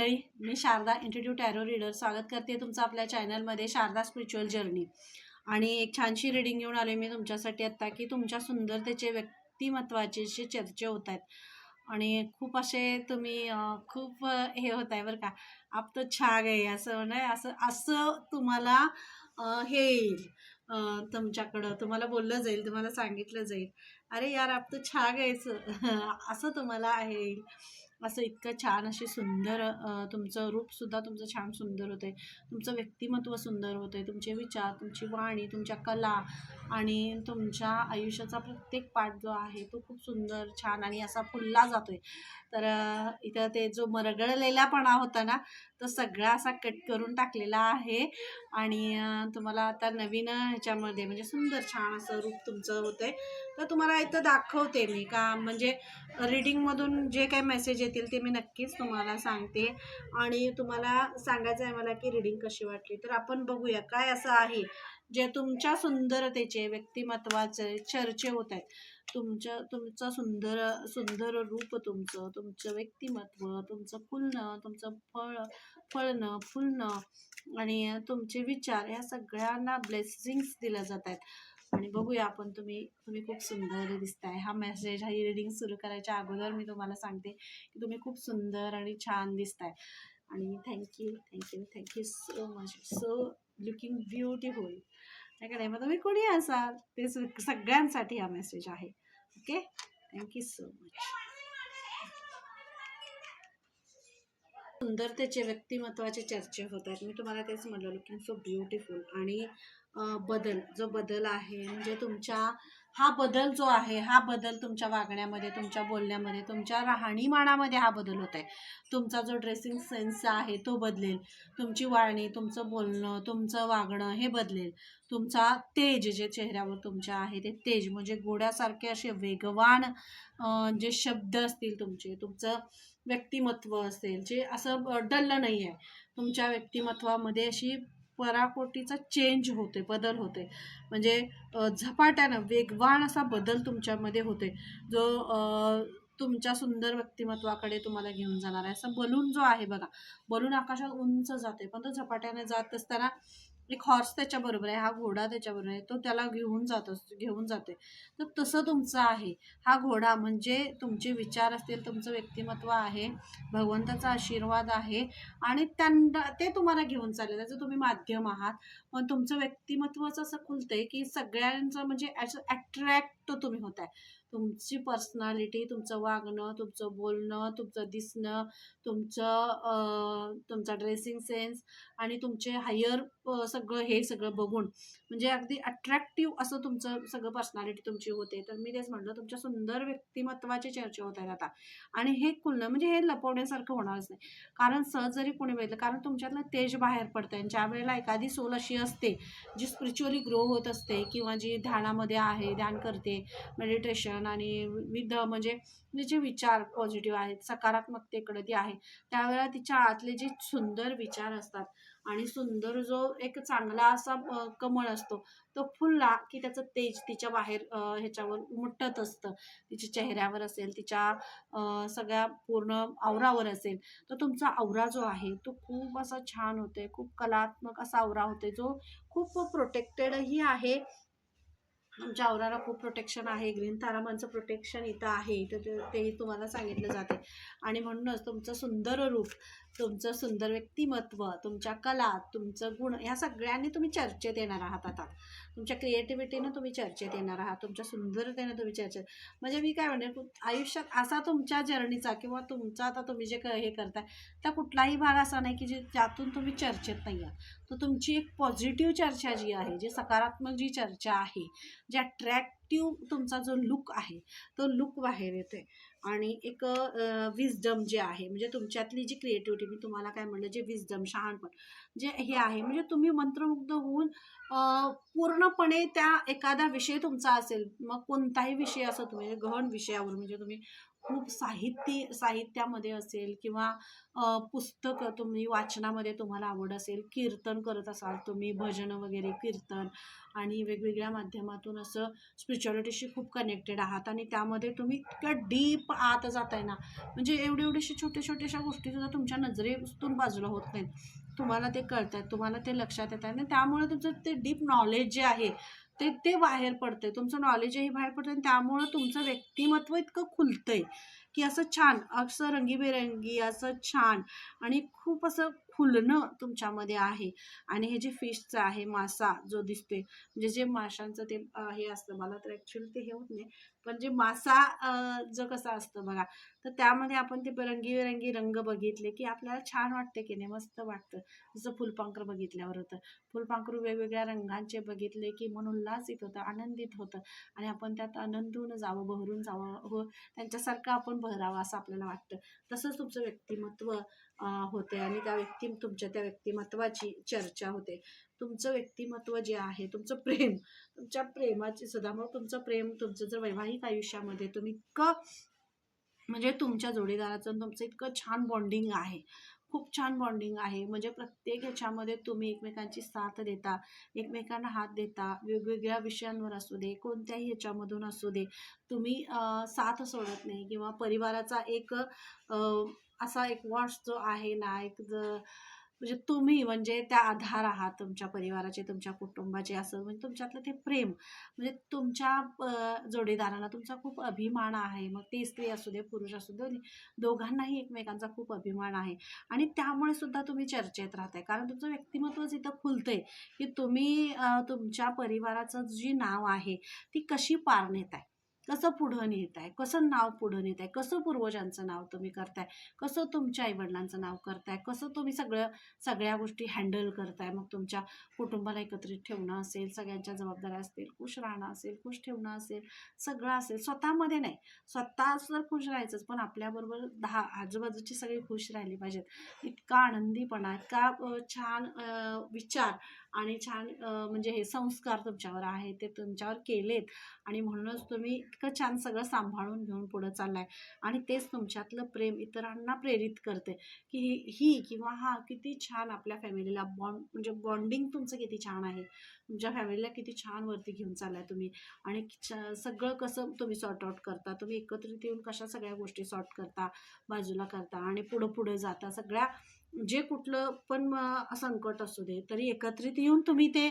मंडळी मी Sharada institute tarot reader स्वागत करते तुमचं आपल्या चॅनलमध्ये शारदा स्पिरिच्युअल जर्नी आणि एक छानशी रीडिंग घेऊन आले मी तुमच्यासाठी आत्ता की तुमच्या सुंदरतेचे व्यक्तिमत्वाचे जे चर्चे होत आहेत. आणि खूप असे तुम्ही खूप हे होत आहे बरं का. आप तो छाग आहे असं नाही असं असं तुम्हाला हे येईल. तुमच्याकडं तुम्हाला बोललं जाईल तुम्हाला सांगितलं जाईल. अरे यार आप तो छाग आहेच असं तुम्हाला हे येईल. असं इतकं छान असे सुंदर तुमचं रूपसुद्धा तुमचं छान सुंदर होतं आहे तुमचं व्यक्तिमत्व सुंदर होतं आहे तुमचे विचार तुमची वाणी तुमच्या कला आणि तुमच्या आयुष्याचा प्रत्येक पाठ जो आहे तो खूप सुंदर छान आणि असा फुलला जातो आहे तर इथं ते जो मरगळलेलापणा होता ना तो सगळा असा कट करून टाकलेला आहे. आणि तुम्हाला आता नवीन ह्याच्यामध्ये म्हणजे सुंदर छान असं रूप तुमचं होतं आहे तर तुम्हाला इथं दाखवते मी का म्हणजे रीडिंगमधून जे काही मेसेज येतील ते मी नक्कीच तुम्हाला सांगते. आणि तुम्हाला सांगायचं आहे मला की रीडिंग कशी वाटली तर आपण बघूया काय असं आहे. जे तुमच्या सुंदरतेचे व्यक्तिमत्वाचे चर्चे होत आहेत. तुमच्या तुमचं सुंदर सुंदर रूप तुमचं तुमचं व्यक्तिमत्व तुमचं फुलणं तुमचं फळ फळणं फुलणं आणि तुमचे विचार या सगळ्यांना ब्लेसिंग्स दिल्या जात आहेत. आणि बघूया आपण तुम्ही तुम्ही खूप सुंदर दिसताय. हा मेसेज हा रिडिंग सुरू करायच्या अगोदर मी तुम्हाला सांगते की तुम्ही खूप सुंदर आणि छान दिसताय. आणि thank you thank you thank you so much so looking beautiful नाही का नाही मग तुम्ही कोणी असाल? ते सग- सगळ्यांसाठी हा मेसेज आहे. Okay thank you so much सुंदरतेचे व्यक्तिमत्वाचे चर्चे होत आहेत. मी तुम्हाला तेच म्हटलं लुकिंग सो ब्युटिफुल आणि बदल. जो बदल आहे म्हणजे तुमच्या हा बदल जो आहे हा बदल तुमच्या वागण्यामध्ये तुमच्या बोलण्यामध्ये तुमच्या राहणीमानामध्ये हा बदल होत आहे तुमचा जो ड्रेसिंग सेन्स आहे तो बदलेल. तुमची वाळणी तुमचं बोलणं तुमचं वागणं हे बदलेल. तुमचा तेज जे चेहऱ्यावर तुमच्या आहे ते तेज. म्हणजे गोड्यासारखे असे वेगवान जे शब्द असतील तुमचे तुमचं व्यक्तिमत्व असेल जे असं डल्लं नाही आहे तुमच्या व्यक्तिमत्वामध्ये अशी पराकोटीचा चेंज होते बदल होते. म्हणजे झपाट्यानं वेगवान असा बदल तुमच्यामध्ये होते. जो तुमच्या सुंदर व्यक्तिमत्वाकडे तुम्हाला घेऊन जाणार आहे. असं बलून जो आहे बघा बलून आकाशात उंच जाते. पण तो झपाट्याने जात असताना एक हॉर्स त्याच्याबरोबर आहे हा घोडा त्याच्याबरोबर आहे तो त्याला घेऊन जात असतो घेऊन जाते. तर तसं तुमचं आहे. हा घोडा म्हणजे तुमचे विचार असतील तुमचं व्यक्तिमत्व आहे भगवंताचा आशीर्वाद आहे आणि त्यांना ते तुम्हाला घेऊन चालेल त्याचं तुम्ही माध्यम आहात. पण तुमचं व्यक्तिमत्वच असं खुलतंय की सगळ्यांचं म्हणजे ॲज अट्रॅक्ट तुम्ही होत आहे तुमची पर्सनॅलिटी तुमचं वागणं तुमचं बोलणं तुमचं दिसणं तुमचं तुमचा ड्रेसिंग सेन्स आणि तुमचे हायर सगळं हे सगळं बघून. म्हणजे अगदी अट्रॅक्टिव्ह असं तुमचं सगळं पर्सनॅलिटी तुमची होते. तर मी तेच म्हणलं तुमच्या सुंदर व्यक्तिमत्वाचे चर्चा होत आहेत आता. आणि हे खुलणं म्हणजे हे लपवण्यासारखं होणारच नाही. कारण सहज जरी कोणी बघितलं कारण तुमच्यातलं तेज बाहेर पडतं आणि ज्या वेळेला एखादी सोल अशी असते जी स्पिरिच्युअली ग्रो होत असते किंवा जी ध्यानामध्ये आहे ध्यान करते मेडिटेशन आणि विविध म्हणजे जे विचार पॉझिटिव्ह आहेत सकारात्मकतेकडे ती आहे त्यावेळेला तिच्या आतले जे सुंदर विचार असतात आणि सुंदर जो एक चांगला असा कमळ असतो तो फुलला की त्याचं तेज तिच्या बाहेर ह्याच्यावर उमटत असतं. तिच्या चेहऱ्यावर असेल तिच्या सगळ्या पूर्ण आवरावर असेल तर तुमचा आवरा जो आहे तो खूप असा छान होते खूप कलात्मक असा आवरा होते जो खूप प्रोटेक्टेडही आहे. तुमच्या आवराला खूप प्रोटेक्शन आहे. ग्रीन तारामांचं प्रोटेक्शन इथं आहे. तर ते- तेही तुम्हाला सांगितलं जाते. आणि म्हणूनच तुमचं सुंदर रूप तुमचं सुंदर व्यक्तिमत्व तुमच्या कला तुमचं गुण ह्या सगळ्यांनी तुम्ही चर्चेत येणार आहात आता. तुमच्या क्रिएटिव्हिटीनं तुम्ही चर्चेत येणार आहात तुमच्या सुंदरतेनं तुम्ही चर्चेत म्हणजे मी काय म्हणते आयुष्यात असा तुमच्या जर्नीचा किंवा तुमचा आता तुम्ही जे क- हे करताय त्या कुठलाही भाग असा नाही की जे ज्यातून तुम्ही चर्चेत नाही आहात. तर तुमची एक पॉझिटिव्ह चर्चा जी आहे जी सकारात्मक जी चर्चा आहे जे ॲक्टिव तुमचा जो लुक आहे तो लुक बाहेर येते आणि एक विजडम जे आहे म्हणजे तुमच्यातली जी क्रिएटिव्हिटी मी तुम्हाला काय म्हणलं जे विजडम शहाणपण जे हे आहे म्हणजे तुम्ही मंत्रमुग्ध होऊन पूर्णपणे त्या एखादा विषय तुमचा असेल मग कोणताही विषय असो तुम्ही म्हणजे गहन विषयावर म्हणजे तुम्ही खूप साहित्य साहित्यामध्ये असेल किंवा पुस्तकं तुम्ही वाचनामध्ये तुम्हाला आवड असेल कीर्तन करत असाल तुम्ही भजनं वगैरे कीर्तन आणि वेगवेगळ्या माध्यमातून असं स्पिरिच्युअलिटीशी खूप कनेक्टेड आहात आणि त्यामध्ये तुम्ही इतक्या डीप आत जाताय ना म्हणजे एवढी एवढीशी छोट्या छोट्याशा गोष्टीसुद्धा तुमच्या नजरेतून बाजूला होत नाहीत. तुम्हाला ते कळत आहेत तुम्हाला ते लक्षात येत आहे आणि त्यामुळे तुमचं ते डीप नॉलेज जे आहे ते ते बाहेर पडते तुमचं नॉलेजही बाहेर पडतं आणि त्यामुळं तुमचं व्यक्तिमत्व इतकं खुलतं आहे की असं छान असं रंगीबेरंगी असं छान आणि खूप असं खुलणं तुमच्यामध्ये आहे. आणि हे जे फिशचं आहे मासा जो दिसतोय म्हणजे जे माशांचं ते हे असतं मला तर ॲक्च्युली ते हे होत नाही. पण जे मासा जो कसा असतं बघा तर त्यामध्ये आपण ते रंगीबेरंगी रंग बघितले की आपल्याला छान वाटते की नाही मस्त वाटतं. जसं फुलपाखरं बघितल्यावर होतं. फुलपाखरू वेगवेगळ्या रंगांचे बघितले की मन उल्हासित होतं आनंदित होतं. आणि आपण त्यात आनंदून जावं बहरून जावं हो त्यांच्यासारखं आपण बहरावं असं आपल्याला वाटतं. तसंच तुमचं व्यक्तिमत्व होते आणि त्या व्यक्ती तुमच्या त्या व्यक्तिमत्वाची चर्चा होते. तुमचं व्यक्तिमत्व जे आहे तुमचं प्रेम तुमच्या प्रेमाची सुद्धा मग तुमचं प्रेम तुमचं जर वैवाहिक आयुष्यामध्ये तुम्ही इतकं म्हणजे तुमच्या जोडीदाराचं तुमचं इतकं छान बॉन्डिंग आहे. खूप छान बॉन्डिंग आहे. म्हणजे प्रत्येक ह्याच्यामध्ये तुम्ही एकमेकांची साथ देता एकमेकांना हात देता वेगवेगळ्या विषयांवर असू दे कोणत्याही ह्याच्यामधून असू दे. तुम्ही साथ सोडत नाही किंवा परिवाराचा एक असा एक वॉश जो आहे ना एक ज म्हणजे तुम्ही म्हणजे त्या आधार आहात तुमच्या परिवाराचे तुमच्या कुटुंबाचे असं म्हणजे तुमच्यातलं ते प्रेम. म्हणजे तुमच्या अं, जोडीदाराला तुमचा खूप अभिमान आहे. मग ते स्त्री असू दे पुरुष असू दे दोघांनाही एकमेकांचा खूप अभिमान आहे. आणि त्यामुळे सुद्धा तुम्ही चर्चेत राहताय. कारण तुमचं व्यक्तिमत्वच इथं खुलतंय की तुम्ही तुमच्या परिवाराचं जी नाव आहे ती कशी पार नेताय? कसं पुढं नेत आहे? कसं नाव पुढं नेत आहे? कसं पूर्वजांचं नाव तुम्ही करताय? कसं तुमच्या आईवडिलांचं नाव करताय? कसं तुम्ही सगळं सगळ्या गोष्टी हँडल करताय? मग तुमच्या कुटुंबाला एकत्रित ठेवणं असेल सगळ्यांच्या जबाबदाऱ्या असतील खुश राहणं असेल खुश ठेवणं असेल सगळं असेल स्वतःमध्ये नाही. स्वतः तर खुश राहायचंच पण आपल्याबरोबर दहा आजूबाजूची सगळी खुश राहिली पाहिजेत. इतका आनंदीपणा इतका छान विचार आणि छान म्हणजे हे संस्कार तुमच्यावर आहे ते तुमच्यावर केलेत. आणि म्हणूनच तुम्ही इतकं छान सगळं सांभाळून घेऊन पुढं चाललाय. आणि तेच तुमच्यातलं प्रेम इतरांना प्रेरित करते की ही ही किंवा हा किती छान आपल्या फॅमिलीला बॉन्ड म्हणजे बॉन्डिंग तुमचं किती छान आहे. तुमच्या फॅमिलीला किती छान वरती घेऊन चाललाय तुम्ही. आणि छ- सगळं कसं तुम्ही सॉर्ट आउट करता. तुम्ही एकत्रित येऊन कशा सगळ्या गोष्टी सॉर्ट करता बाजूला करता आणि पुढं पुढं जाता. सगळ्या जे कुठलं पण संकट असू दे तरी एकत्रित येऊन तुम्ही ते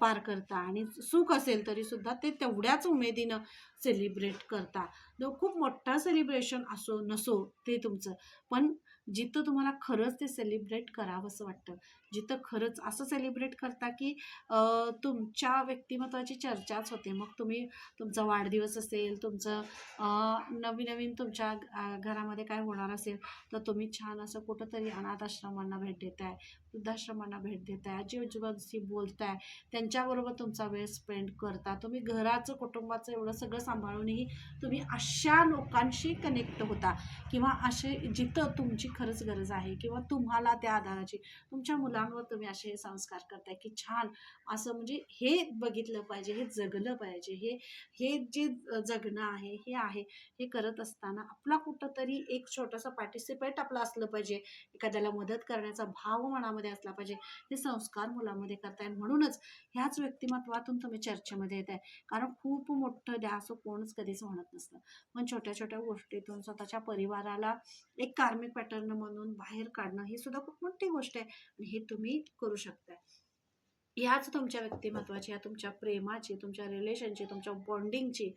पार करता आणि सुख असेल तरी सुद्धा ते तेवढ्याच उमेदीनं सेलिब्रेट करता. जो खूप मोठा सेलिब्रेशन असो नसो ते तुमचं. पण जिथं तुम्हाला खरंच ते सेलिब्रेट करावंसं वाटतं जिथं खरंच असं सेलिब्रेट करता की तुमच्या व्यक्तिमत्वाची चर्चाच होते. मग तुम्ही तुमचा वाढदिवस असेल तुमचं नवीन नवीन तुमच्या घरामध्ये काय होणार असेल तर तुम्ही छान असं कुठंतरी अनाथ आश्रमांना भेट देताय वृद्धाश्रमांना भेट देताय आजी आजोबांशी बोलताय त्यांच्याबरोबर तुमचा वेळ स्पेंड करता. तुम्ही घराचं कुटुंबाचं एवढं सगळं सांभाळूनही तुम्ही अशा लोकांशी कनेक्ट होता किंवा असे जिथं तुमची खरंच गरज आहे किंवा तुम्हाला त्या आधाराची तुमच्या मुला मुलांवर तुम्ही असे संस्कार करताय की छान असं म्हणजे हे बघितलं पाहिजे हे जगलं पाहिजे हे हे जे जगणं आहे हे आहे हे करत असताना आपला कुठंतरी एक छोटासा पार्टिसिपेट आपलं असलं पाहिजे. एखाद्याला मदत करण्याचा भाव मनामध्ये असला पाहिजे. हे संस्कार मुलामध्ये करताय. म्हणूनच ह्याच व्यक्तिमत्वातून तुम्ही चर्चेमध्ये येत आहे कारण खूप मोठं द्या असं कोणच कधीच म्हणत नसतं. पण छोट्या छोट्या गोष्टीतून स्वतःच्या परिवाराला एक कार्मिक पॅटर्न म्हणून बाहेर काढणं ही सुद्धा खूप मोठी गोष्ट आहे. आणि हे तुम्ही करू शकता ह्याच तुमच्या व्यक्तिमत्वाची ह्या तुमच्या प्रेमाची तुमच्या रिलेशनची तुमच्या बॉन्डिंगची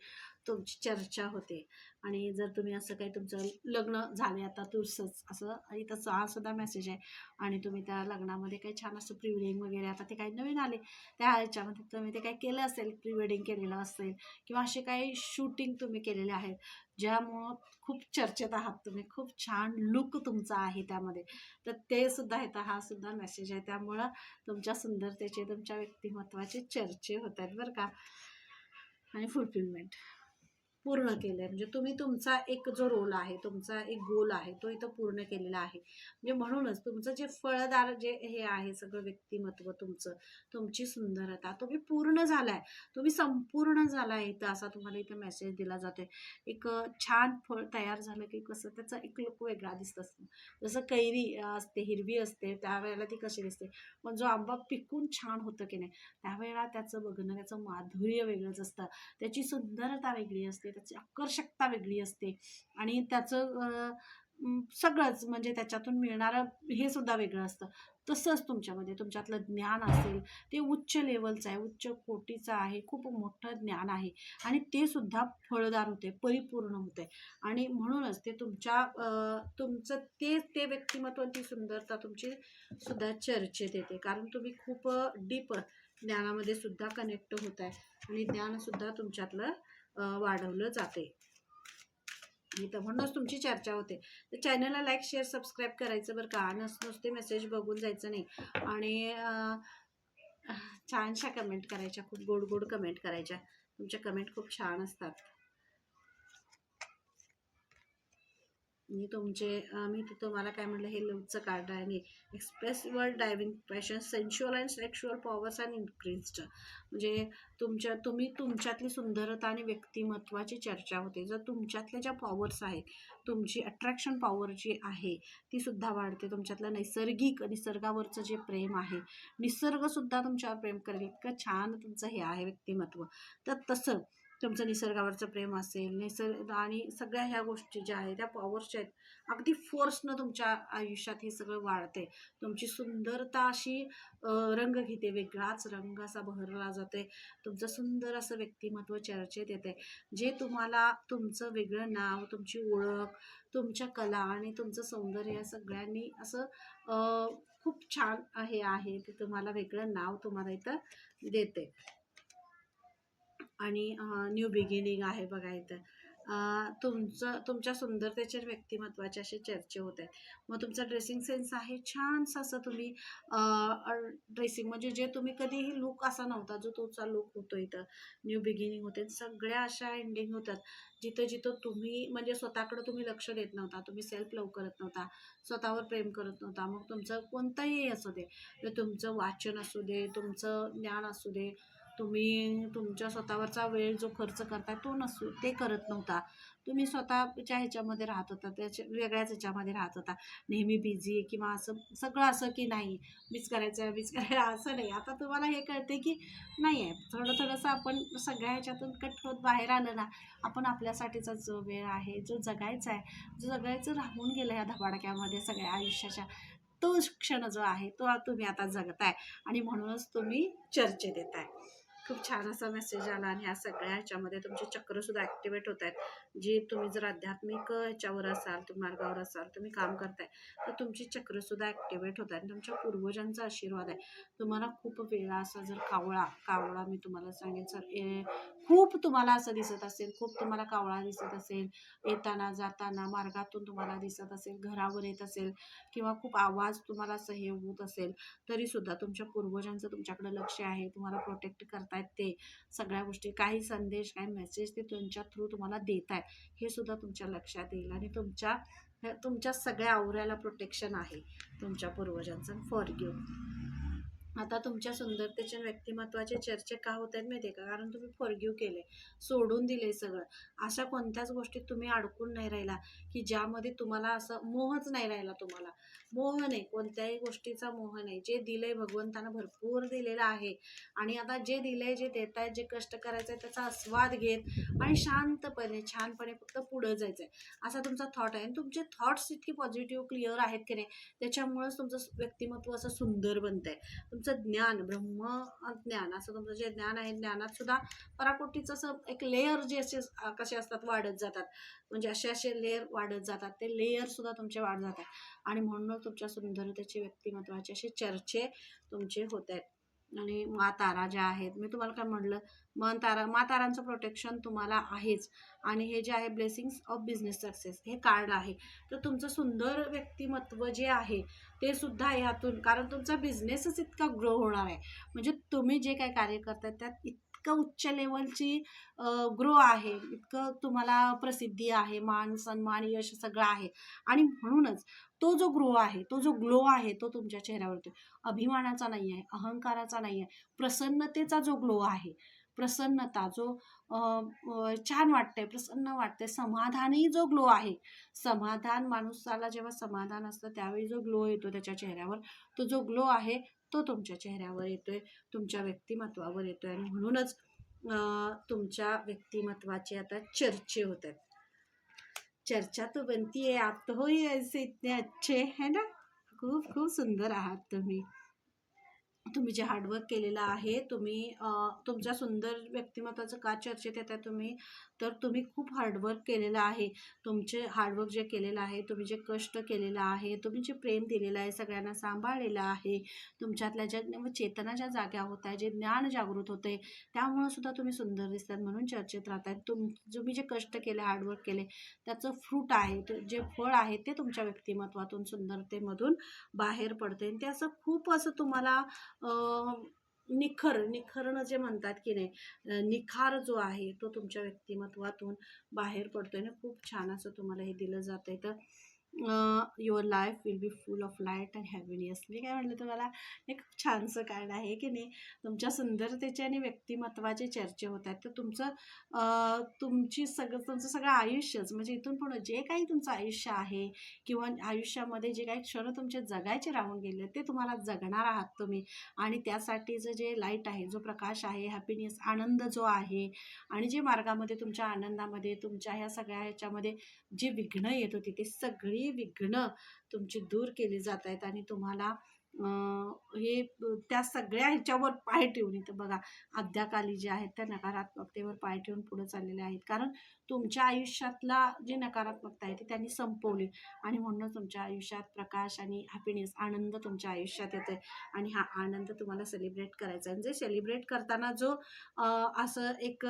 तुमची चर्चा होते. आणि जर तुम्ही असं काही तुमचं लग्न झाले आता तुरसंच असं आणि तसं हा सुद्धा मेसेज आहे. आणि तुम्ही त्या लग्नामध्ये काही छान असं प्री वेडिंग वगैरे आता ते काही नवीन आले त्या ह्याच्यामध्ये तुम्ही ते काही केलं असेल प्री वेडिंग केलेलं असेल किंवा असे काही शूटिंग तुम्ही केलेले आहेत ज्यामुळं खूप चर्चेत आहात तुम्ही खूप छान लुक तुमचा आहे त्यामध्ये. तर ते सुद्धा येतं हा सुद्धा मेसेज आहे. त्यामुळं तुमच्या सुंदरतेचे तुमच्या व्यक्तिमत्वाचे चर्चे होत आहेत बरं का. आणि फुलफिलमेंट पूर्ण केलं आहे म्हणजे तुम्ही तुमचा एक जो रोल आहे तुमचा एक गोल आहे तो इथं पूर्ण केलेला आहे. म्हणजे म्हणूनच तुमचं जे फळदार जे हे आहे सगळं व्यक्तिमत्व तुमचं तुमची सुंदरता तुम्ही पूर्ण झालाय. तुम्ही संपूर्ण झालाय इथं असा तुम्हाला इथं मेसेज दिला जातोय. एक छान फळ तयार झालं की कसं त्याचा एक लुक वेगळा दिसत असतो. जसं कैरी असते हिरवी असते त्यावेळेला ती कशी दिसते? पण जो आंबा पिकून छान होतं की नाही त्यावेळेला त्याचं बघणं त्याचं माधुर्य वेगळंच असतं. त्याची सुंदरता वेगळी असते. त्याची आकर्षकता वेगळी असते. आणि त्याचं सगळंच म्हणजे त्याच्यातून मिळणारं हे सुद्धा वेगळं असतं. तसंच तुमच्यामध्ये तुमच्यातलं ज्ञान असेल ते उच्च लेवलचं आहे उच्च कोटीचं आहे खूप मोठं ज्ञान आहे. आणि ते सुद्धा फळदार होते परिपूर्ण होते. आणि म्हणूनच ते तुमच्या तुमचं ते ते व्यक्तिमत्व ती सुंदरता तुमची सुद्धा चर्चेत येते. कारण तुम्ही खूप डीप ज्ञानामध्ये सुद्धा कनेक्ट होत आहे. आणि ज्ञानसुद्धा तुमच्यातलं वाढवलं जाते. इथं म्हणूनच तुमची चर्चा होते. तर चॅनलला लाईक शेअर सबस्क्राईब करायचं बरं का? नस नुसते मेसेज बघून जायचं नाही. आणि छानशा कमेंट करायच्या खूप गोड गोड कमेंट करायच्या. तुमच्या कमेंट खूप छान असतात. मी तुमचे मी तिथं तुम्हाला काय म्हटलं हे लवचं कार्ड आहे. आणि express your driving passion sensual and sexual powers and increased म्हणजे तुमच्या तुम्ही तुमच्यातली सुंदरता आणि व्यक्तिमत्वाची चर्चा होते. जर तुमच्यातल्या ज्या पॉवर्स आहेत तुमची अट्रॅक्शन पॉवर जी आहे ती सुद्धा वाढते. तुमच्यातलं नैसर्गिक निसर्गावरचं जे प्रेम आहे निसर्गसुद्धा तुमच्यावर प्रेम करेल. इतकं छान तुमचं हे आहे व्यक्तिमत्व. तर तसं तुमचं निसर्गावरचं प्रेम असेल निसर्ग आणि सगळ्या ह्या गोष्टी ज्या आहेत त्या पॉवर्सच्या आहेत अगदी फोर्सनं तुमच्या आयुष्यात हे सगळं वाढते तुमची सुंदरता अशी रंग घेते वेगळाच रंग असा बहरला जाते तुमचं सुंदर असं व्यक्तिमत्व चर्चेत येते जे तुम्हाला तुमचं वेगळं नाव तुमची ओळख तुमच्या कला आणि तुमचं सौंदर्य सगळ्यांनी असं खूप छान हे आहे ते तुम्हाला वेगळं नाव तुम्हाला इथं देते आणि न्यू बिगिनिंग आहे बघा इथं. तुमचं तुमच्या सुंदरतेच्या व्यक्तिमत्वाचे असे चर्चे होत आहेत. मग तुमचा ड्रेसिंग सेन्स आहे छानसा असं तुम्ही ड्रेसिंग म्हणजे जे तुम्ही कधीही लुक असा नव्हता जो तुमचा लुक होतो इथं. न्यू बिगिनिंग होते सगळ्या अशा एंडिंग होतात. जिथं जिथं तुम्ही म्हणजे स्वतःकडे तुम्ही लक्ष देत नव्हता तुम्ही सेल्फ लव करत नव्हता स्वतःवर प्रेम करत नव्हता मग तुमचं कोणतंही असू दे म्हणजे तुमचं वाचन असू दे तुमचं ज्ञान असू दे तुम्ही तुमच्या स्वतःवरचा वेळ जो खर्च करताय तो नसू ते करत नव्हता. तुम्ही स्वतःच्या ह्याच्यामध्ये राहत होता त्याच्या वेगळ्याच ह्याच्यामध्ये राहत होता. नेहमी बिझी किंवा असं सगळं असं की नाही मीच करायचं आहे मीच करायला असं नाही. आता तुम्हाला हे कळते की नाही आहे. थोडं थोडंसं आपण सगळ्या ह्याच्यातून कट होत बाहेर आलं ना आपण आपल्यासाठीचा जो वेळ आहे जो जगायचा आहे जो जगायचं राहून गेलं ह्या धबाडक्यामध्ये सगळ्या आयुष्याच्या तो क्षण जो आहे तो तुम्ही आता जगताय. आणि म्हणूनच तुम्ही चर्चेत येत आहे खूप छान असा मेसेज आला आणि ह्या सगळ्या ह्याच्यामध्ये तुमचे चक्रसुद्धा ॲक्टिवेट होत आहेत. जे तुम्ही जर आध्यात्मिक ह्याच्यावर असाल तुम्ही मार्गावर असाल तुम्ही काम करताय तर तुमची चक्रसुद्धा ॲक्टिवेट होत आहेत तुमच्या पूर्वजांचा आशीर्वाद आहे. तुम्हाला खूप वेळा असा जर कावळा कावळा मी तुम्हाला सांगेन सर ए, खूप तुम्हाला असं दिसत असेल खूप तुम्हाला कावळा दिसत असेल येताना जाताना मार्गातून तुम्हाला दिसत असेल घरावर येत असेल किंवा खूप आवाज तुम्हाला असं हे होत असेल तरीसुद्धा तुमच्या पूर्वजांचं तुमच्याकडे लक्ष आहे तुम्हाला प्रोटेक्ट करतायत ते. सगळ्या गोष्टी काही संदेश काही मेसेज ते तुमच्या थ्रू तुम्हाला देत आहेत हे सुद्धा तुमच्या लक्षात येईल आणि तुमच्या तुमच्या सगळ्या आवऱ्याला प्रोटेक्शन आहे तुमच्या पूर्वजांचं. फॉर आता तुमच्या सुंदरतेच्या व्यक्तिमत्वाचे चर्चे का होत आहेत माहिती आहे का? कारण तुम्ही फॉरगिव केले सोडून दिले सगळं. अशा कोणत्याच गोष्टीत तुम्ही अडकून नाही राहिला की ज्यामध्ये तुम्हाला असं मोहच नाही राहिला तुम्हाला. मोह नाही कोणत्याही गोष्टीचा मोह नाही. जे दिलंय भगवंतानं भरपूर दिलेलं आहे. आणि आता जे दिलंय जे देत आहेत जे कष्ट करायचं आहे त्याचा आस्वाद घेत आणि शांतपणे छानपणे फक्त पुढं जायचं आहे असा तुमचा थॉट आहे. आणि तुमचे थॉट्स इतके पॉझिटिव्ह क्लिअर आहेत की नाही त्याच्यामुळेच तुमचं व्यक्तिमत्व असं सुंदर बनत आहे तुमचं ज्ञान ब्रह्म ज्ञान असं तुमचं जे ज्ञान आहे ज्ञानात सुद्धा पराकोटीचं असं एक लेअर जे असे कसे असतात वाढत जातात. म्हणजे असे असे लेअर वाढत जातात. ते लेअर सुद्धा तुमचे वाढत जातात. आणि म्हणूनच तुमच्या सुंदरतेचे व्यक्तिमत्वाचे असे चर्चे तुमचे होत आहेत. आणि मा तारा ज्या आहेत मी तुम्हाला काय म्हटलं मन तारा मा प्रोटेक्शन तुम्हाला आहेच. आणि हे जे आहे ब्लेसिंग्स ऑफ बिझनेस सक्सेस हे कार्ड आहे. तर तुमचं सुंदर व्यक्तिमत्व जे आहे ते सुद्धा यातून कारण तुमचा बिझनेसच इतका ग्रो होणार आहे. म्हणजे तुम्ही जे काय कार्य करताय त्यात इतकं उच्च लेवलची ग्रो आहे. इतकं तुम्हाला प्रसिद्धी आहे मान सन्मान यश सगळं आहे. आणि म्हणूनच तो जो ग्रो आहे तो जो ग्लो आहे तो तुमच्या चेहऱ्यावरती. अभिमानाचा नाही आहे अहंकाराचा नाही आहे प्रसन्नतेचा जो ग्लो आहे प्रसन्नता जो छान वाटते प्रसन्न वाटते समाधानी जो ग्लो आहे. समाधान माणसाला जेव्हा समाधान असतं त्यावेळी जो ग्लो येतो त्याच्या चेहऱ्यावर तो जो ग्लो आहे तो तुमच्या चेहऱ्यावर येतोय तुमच्या व्यक्तिमत्वावर येतोय आणि म्हणूनच तुमच्या व्यक्तिमत्वाचे आता चर्चे होत आहेत. चर्चा तो बनती आहे आप तो हो ही ऐसे इतने अच्छे है ना? खूप खूप सुंदर आहात तुम्ही. तुम्ही जे हार्डवर्क केलेलं आहे तुम्ही तुमच्या सुंदर व्यक्तिमत्वाचं का चर्चेत येत आहे तुम्ही तर तुम्ही खूप हार्डवर्क केलेलं आहे. तुमचे हार्डवर्क जे केलेलं आहे तुम्ही जे कष्ट केलेलं आहे तुम्ही जे प्रेम दिलेलं आहे सगळ्यांना सांभाळलेलं आहे. तुमच्यातल्या ज्या चेतना ज्या जाग्या होत आहे जे ज्ञान जागृत होते त्यामुळं सुद्धा तुम्ही सुंदर दिसतात म्हणून चर्चेत राहत आहे तुम तुम्ही जे कष्ट केले हार्डवर्क केले त्याचं फ्रूट आहे जे फळ आहे ते तुमच्या व्यक्तिमत्वातून सुंदरतेमधून बाहेर पडते आणि ते असं खूप असं तुम्हाला निखर निखरणं जे म्हणतात की नाही निखार जो आहे तो तुमच्या व्यक्तिमत्वातून बाहेर पडतो आहे ना खूप छान असं तुम्हाला हे दिलं जात आहे तर your life will be full of light and happiness मी काय म्हटलं तुम्हाला हे खूप छानसं कार्ड आहे की नाही? तुमच्या सुंदरतेचे आणि व्यक्तिमत्वाचे चर्चे होत आहेत तर तुमचं तुमची सगळं तुमचं सगळं आयुष्यच म्हणजे इथून पुढं जे काही तुमचं आयुष्य आहे किंवा आयुष्यामध्ये जे काही क्षण तुमचे जगायचे राहून गेले ते तुम्हाला जगणार आहात तुम्ही. आणि त्यासाठीचं जे लाइट आहे जो प्रकाश आहे हॅपीनेस आनंद जो आहे आणि जे मार्गामध्ये तुमच्या आनंदामध्ये तुमच्या ह्या सगळ्या ह्याच्यामध्ये जी विघ्न येत होती ती सगळी विघ्न तुमची दूर केली जात आहेत आणि तुम्हाला हे त्या सगळ्या ह्याच्यावर पाय ठेवून इथं बघा अद्याकाली जे आहेत त्या नकारात्मकतेवर पाय ठेवून पुढे चाललेले आहेत. कारण तुमच्या आयुष्यातला जी नकारात्मकता आहे ती त्यांनी संपवली आणि म्हणून तुमच्या आयुष्यात प्रकाश आणि हॅपीनेस आनंद तुमच्या आयुष्यात येतोय. आणि हा आनंद तुम्हाला सेलिब्रेट करायचा आहे. जे सेलिब्रेट करताना जो असं एक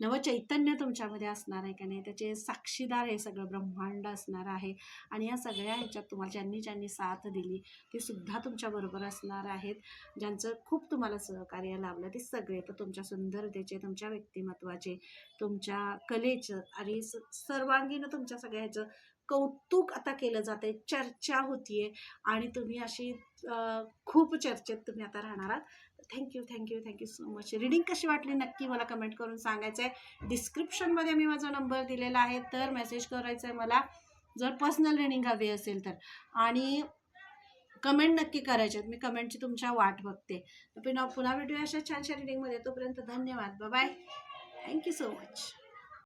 नवचैतन्य तुमच्यामध्ये असणार आहे का नाही? त्याचे साक्षीदार हे सगळं ब्रह्मांड असणार आहे. आणि या सगळ्या ह्याच्यात तुम्हाला ज्यांनी ज्यांनी साथ दिली ते सुद्धा तुमच्याबरोबर असणार आहेत. ज्यांचं खूप तुम्हाला सहकार्य लाभलं ते सगळे तर तुमच्या सुंदरतेचे तुमच्या व्यक्तिमत्वाचे तुमच्या कलेचं आणि स- सर्वांगीण तुमच्या सगळ्या ह्याचं कौतुक आता केलं जात आहे चर्चा होतीये. आणि तुम्ही अशी खूप चर्चेत तुम्ही आता राहणार आहात. Thank you thank you thank you so much reading कशी वाटली नक्की मला कमेंट करून सांगायचं आहे डिस्क्रिप्शनमध्ये मी माझा नंबर दिलेला आहे तर मेसेज करायचा आहे मला. जर पर्सनल रिडिंग हवी असेल तर. आणि कमेंट नक्की करायच्यात मी कमेंटची तुमच्या वाट बघते. पुन्हा पुन्हा भेटूया अशा छानशा रिडिंगमध्ये तोपर्यंत धन्यवाद. Bye thank you so much